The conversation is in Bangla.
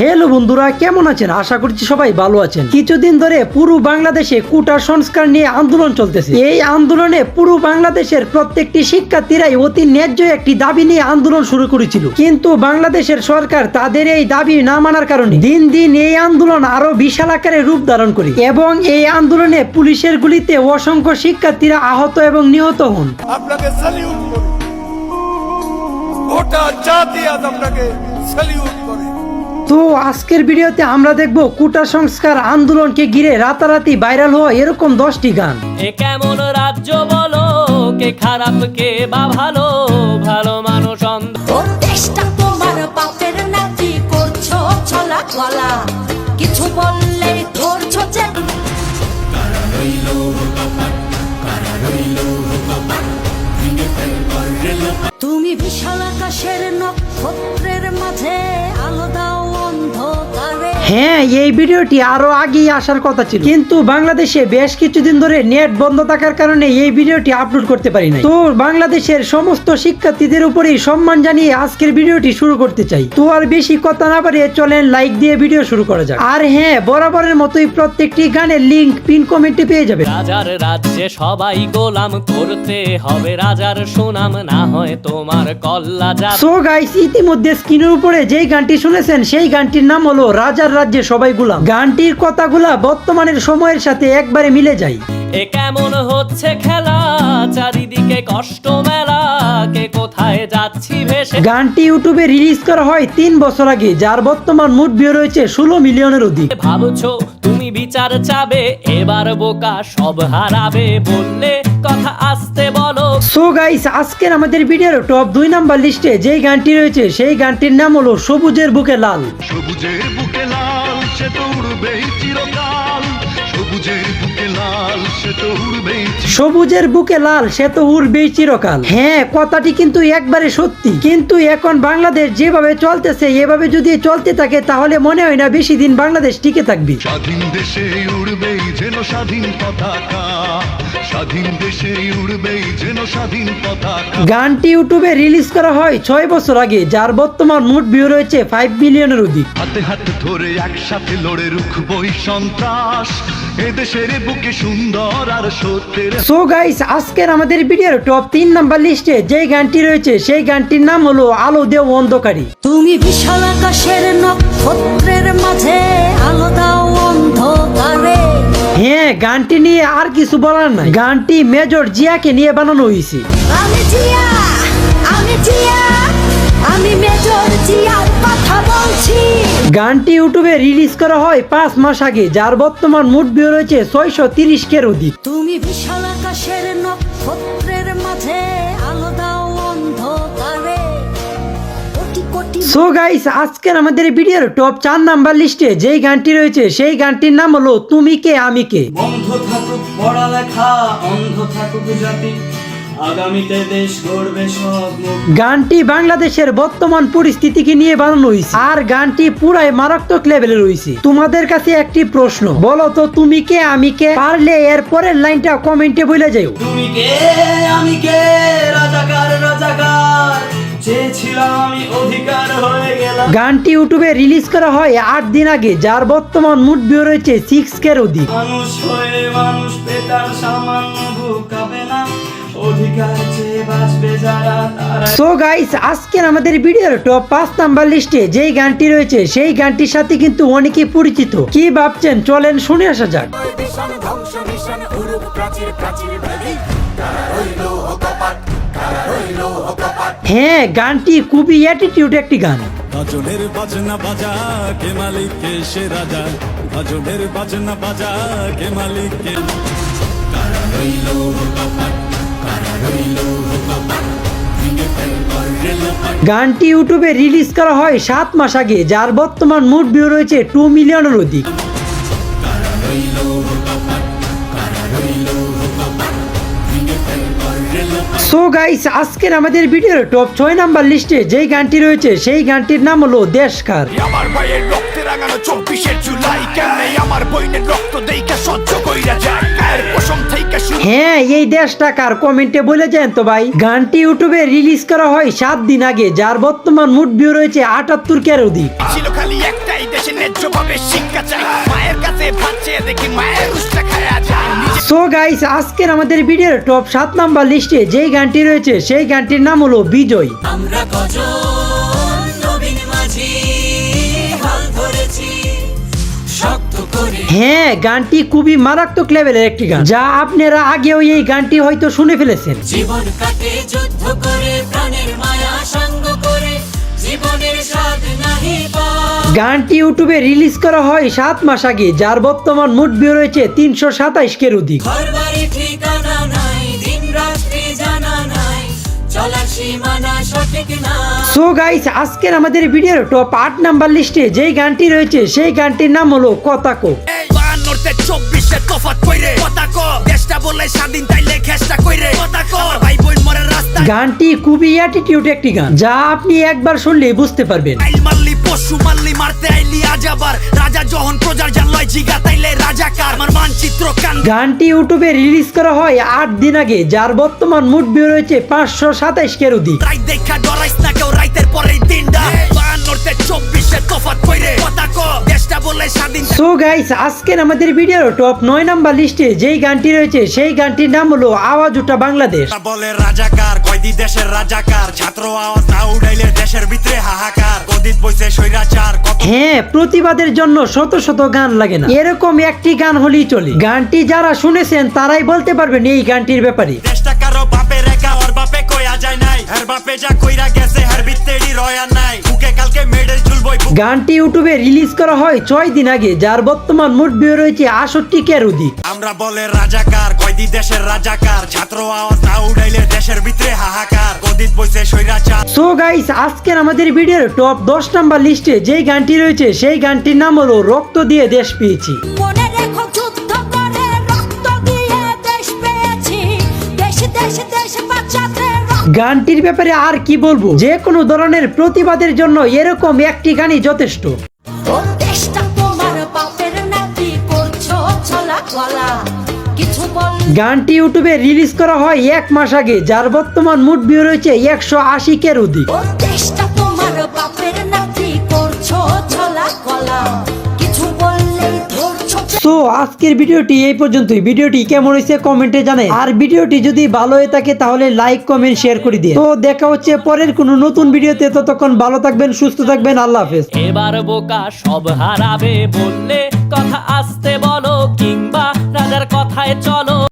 হ্যালো বন্ধুরা, কেমন আছেন? আশা করছি সবাই ভালো আছেন। কিছুদিন ধরে পুরো বাংলাদেশে কুটার সংস্কার নিয়ে আন্দোলন চলতেছে। এই আন্দোলনে পুরো বাংলাদেশের প্রত্যেকটি শিক্ষার্থীরাই অতি ন্যায্য একটি দাবি নিয়ে আন্দোলন শুরু করেছিল। কিন্তু বাংলাদেশের সরকার তাদের এই দাবি না মানার কারণে দিন দিন এই আন্দোলন আরও বিশাল আকারে রূপ ধারণ করে। এবং এই আন্দোলনে পুলিশের গুলিতে অসংখ্য শিক্ষার্থীরা আহত এবং নিহত হন। আপনাকে জাতি করে। তো আজকের ভিডিওতে আমরা দেখব কুটা সংস্কার আন্দোলনকে ঘিরে রাতারাতি ভাইরাল হওয়া এরকম দশটি গান। এ কেমন রাজ্য বলো কে খারাপ কে বা ভালো? ভালো মানুষ অন্ধ দেশটা তোমার বাপের নাতি করছ ছলা গলা কিছু বললে ধরছো যে তুমি বিশাল আকাশের নক্ষত্রের মাঝে হ্যাঁ এই ভিডিওটি আরও আগেই আসার কথা ছিল। কিন্তু বাংলাদেশে বেশ কিছুদিন ধরে নেট বন্ধ থাকার কারণে এই ভিডিওটি আপলোড করতে পারি নাই। তো বাংলাদেশের সমস্ত শিক্ষার্থীদের উপরেই সম্মান জানিয়ে আজকের ভিডিওটি শুরু করতে চাই। তো আর বেশি কথা না পারে চলেন লাইক দিয়ে ভিডিও শুরু করা যাক। আর হ্যাঁ বরাবরের মতোই প্রত্যেকটি গানের লিংক পিন কমেন্টে পেয়ে যাবে রাজার রাজ্যে সবাই গোলাম করতে হবে। রাজার সুনাম না হয় তোমার কল্লা যা সো গাইস ইতিমধ্যে স্ক্রিনের উপরে যেই গানটি শুনেছেন সেই গানটির নাম হলো রাজার রাজ্যে সবাই গুলাম। গানটির কথাগুলা বর্তমানের সময়ের সাথে একবারে মিলে যায়। এ কেমন হচ্ছে খেলা? চারিদিকে কষ্ট মেলা। কে কোথায় যাচ্ছি ভেসে? গানটি ইউটিউবে রিলিজ করা হয় তিন বছর আগে যার বর্তমান মুড ভিউ রয়েছে ষোলো মিলিয়নের অধিক। ভাবছ তুমি বিচার চাবে? এবার বোকা সব হারাবে। বললে কথা আসতে বলো। সো গাইস আজকের আমাদের ভিডিওর টপ দুই নাম্বার লিস্টে যেই গানটি রয়েছে সেই গানটির নাম হলো সবুজের বুকে লাল। সবুজের বুকে লাল সে তো উড়বেই চিরকাল। সবুজের বুকে লাল সে তো উড়বেই সবুজের বুকে লাল সে তো উড়বেই চিরকাল। হ্যাঁ কথাটি কিন্তু একবারে সত্যি। কিন্তু এখন বাংলাদেশ যেভাবে চলতেছে এভাবে যদি চলতে থাকে তাহলে মনে হয় না বেশি দিন বাংলাদেশ টিকে থাকবে। স্বাধীন দেশে উড়বেই যেন স্বাধীন পতাকা। স্বাধীন দেশে উড়বেই যেন স্বাধীন পতাকা। গানটি ইউটিউবে রিলিজ করা হয় ছয় বছর আগে যার বর্তমান মুড ভিউ রয়েছে ফাইভ মিলিয়নের অধিক। হাতে হাতে ধরে একসাথে লড়ে রুখবই সন্ত্রাস। এদেশের বুকে সুন্দর আর সত্যের সো গাইস আজকের আমাদের ভিডিওর টপ তিন নাম্বার লিস্টে যেই গানটি রয়েছে সেই গানটির নাম হলো আলো দেও অন্ধকারী। তুমি বিশাল আকাশের নক্ষত্রের মাঝে আলো দাও অন্ধকারে। হ্যাঁ গানটি নিয়ে আর কিছু বলার নাই। গানটি মেজর জিয়াকে নিয়ে বানানো হয়েছে আমি জিয়া আমি জিয়া আমি মেজর জিয়ার কথা বলছি। গানটি ইউটিউবে রিলিজ করা হয় পাঁচ মাস আগে যার বর্তমান মুড ভিউ রয়েছে ছয়শো তিরিশ কের অধিক। তুমি বিশাল আকাশের নক্ষত্রের সো গাইস আজকের আমাদের ভিডিওর টপ চার নাম্বার লিস্টে যেই গানটি রয়েছে সেই গানটির নাম হলো তুমি কে আমি কে? বন্ধ থাকুক পড়ালেখা অন্ধ থাকুক জাতি। আগামীতে দেশ গড়বে গানটি বাংলাদেশের বর্তমান পরিস্থিতিকে নিয়ে বানানো হয়েছে আর গানটি পুরাই মারাত্মক লেভেলে রয়েছে তোমাদের কাছে একটি প্রশ্ন বলো তো তুমি কে আমি কে? পারলে এর পরের লাইনটা কমেন্টে বলে যাও তুমি কে আমি কে? রাজাকার রাজাকার। চেয়েছিলাম আমি অধিকার হয়ে গেলাম। গানটি ইউটিউবে রিলিজ করা হয় আট দিন আগে যার বর্তমান মুড ভিউ রয়েছে সিক্স কের অধিক। মানুষ হয়ে মানুষ পেতার সামান্য ভুকাবে না। অধিকার চেয়ে বাঁচবে যারা তারা সো গাইস আজকের আমাদের ভিডিওর টপ পাঁচ নাম্বার লিস্টে যেই গানটি রয়েছে সেই গানটির সাথে কিন্তু অনেকেই পরিচিত। কি ভাবছেন? চলেন শুনে আসা যাক। প্রাচীর প্রাচীর হ্যাঁ গানটি খুবই অ্যাটিটিউড একটি গান। গাজনের বাজনা বাজা কে মালিক কে সে রাজা? গাজনের বাজনা বাজা কে মালিক কে গানটি ইউটিউবে রিলিজ করা হয় সাত মাস আগে যার বর্তমান মুড ভিউ রয়েছে টু মিলিয়নের অধিক। সো গাইস আজকের আমাদের ভিডিওর টপ ছয় নাম্বার লিস্টে যেই গানটি রয়েছে, সেই গানটির নাম হলো দেশকার। আমার ভাইয়ের রক্তে রাঙানো চব্বিশের জুলাই, কেন আমার বইনের রক্ত দেইকা সহ্য কইরা যায়? হ্যাঁ এই দেশটা কার কমেন্টে বলে যান তো ভাই। গানটি ইউটিউবে রিলিজ করা হয় সাত দিন আগে যার বর্তমান মুড ভিউ রয়েছে আটাত্তর কের অধিক। ছিল খালি একটাই দেশে ন্যায্য ভাবে শিক্ষা চাই। মায়ের কাছে দেখি মায়ের উষ্টা খায়া যায়। সো গাইস আজকের আমাদের ভিডিওর টপ সাত নাম্বার লিস্টে যেই গানটি রয়েছে সেই গানটির নাম হলো বিজয়। আমরা হ্যাঁ গানটি খুবই মারাত্মক লেভেলের একটি গান। যা আপনারা আগেও এই গানটি হয়তো শুনে ফেলেছেন। জীবন কাটে যুদ্ধ করে প্রাণের মায়া সঙ্গ করে জীবনের স্বাদ নাহি গানটি ইউটিউবে রিলিজ করা হয় সাত মাস আগে যার বর্তমান মুড ভিউ রয়েছে তিনশো সাতাইশ কের অধিক। সো গাইস আজকের আমাদের ভিডিওর টপ আট নাম্বার লিস্টে যেই গানটি রয়েছে সেই গানটির নাম হলো কথাকো। কইরে? কথা ক। দেশটা বলে স্বাধীন তাইলে খেসটা কইরে। কথা ক। ভাই বোন মরে রাস্তা গানটি খুবই অ্যাটিটিউড একটি গান যা আপনি একবার শুনলে বুঝতে পারবেন। আইল মারলি পশু মারলি মারতে আইলি আজ আবার। রাজা যখন প্রজার জানলয় জিগা তাইলে রাজাকার আমার মানচিত্র কান গানটি ইউটিউবে রিলিজ করা হয় আট দিন আগে যার বর্তমান মুড ভিউ রয়েছে পাঁচশো সাতাইশ কের অধিক। রাইত দেখা ডরাইস না কেউ রাইতের পরেই দিনটা বাহান্নতে চব্বিশে তফাত কইরে। কথা ক। দেশটা বলে স্বাধীন সো গাইস আজকের আমাদের ভিডিওর টপ নয় নাম্বার লিস্টে যেই গানটি রয়েছে সেই গানটির নাম হলো আওয়াজ উঠা বাংলাদেশ। বলে রাজাকার কয়দি দেশের রাজাকার ছাত্র আওয়াজ না উড়াইলে দেশের ভিতরে হাহাকার। গদিত বইছে স্বৈরাচার হ্যাঁ প্রতিবাদের জন্য শত শত গান লাগে না। এরকম একটি গান হলেই চলে। গানটি যারা শুনেছেন তারাই বলতে পারবেন এই গানটির ব্যাপারে। দেশটা কারও বাপে রেখা ওর বাপে কয়া যায় নাই। হের বাপে যা কইরা গেছে হের রয়া নাই। কালকে মেডেল গানটি ইউটিউবে রিলিজ করা হয় ছয় দিন আগে যার বর্তমান মুড ভিউ রয়েছে আষট্টি কের অধিক আমরা বলে রাজাকার কয়দি দেশের রাজাকার ছাত্র আওয়াজ না উড়াইলে দেশের ভিতরে হাহাকার। গদিত বইছে স্বৈরাচার। সো গাইস আজকের আমাদের ভিডিওর টপ দশ নাম্বার লিস্টে যেই গানটি রয়েছে সেই গানটির নাম হলো রক্ত দিয়ে দেশ পেয়েছি। মনে রেখো যুদ্ধ করে রক্ত দিয়ে দেশ পেয়েছি। দেশ দেশ দেশ রক্ত গানটির ব্যাপারে আর কি বলব? যে কোনো ধরনের প্রতিবাদের জন্য এরকম একটি গানই যথেষ্ট। গানটি ইউটিউবে রিলিজ করা হয় এক মাস আগে যার বর্তমান মুড ভিউ রয়েছে একশো আশি কের অধিক। সো আজকের ভিডিওটি এই পর্যন্তই। ভিডিওটি কেমন হয়েছে কমেন্টে জানাই। আর ভিডিওটি যদি ভালো হয়ে থাকে তাহলে লাইক, কমেন্ট, শেয়ার করে দিয়ে তো দেখা হচ্ছে পরের কোন নতুন ভিডিওতে। ততক্ষণ ভালো থাকবেন, সুস্থ থাকবেন। আল্লাহ হাফেজ। এবার বোকা সব হারাবে বললে, কথা আসতে বলো কিংবা রাজার কথায় চলো।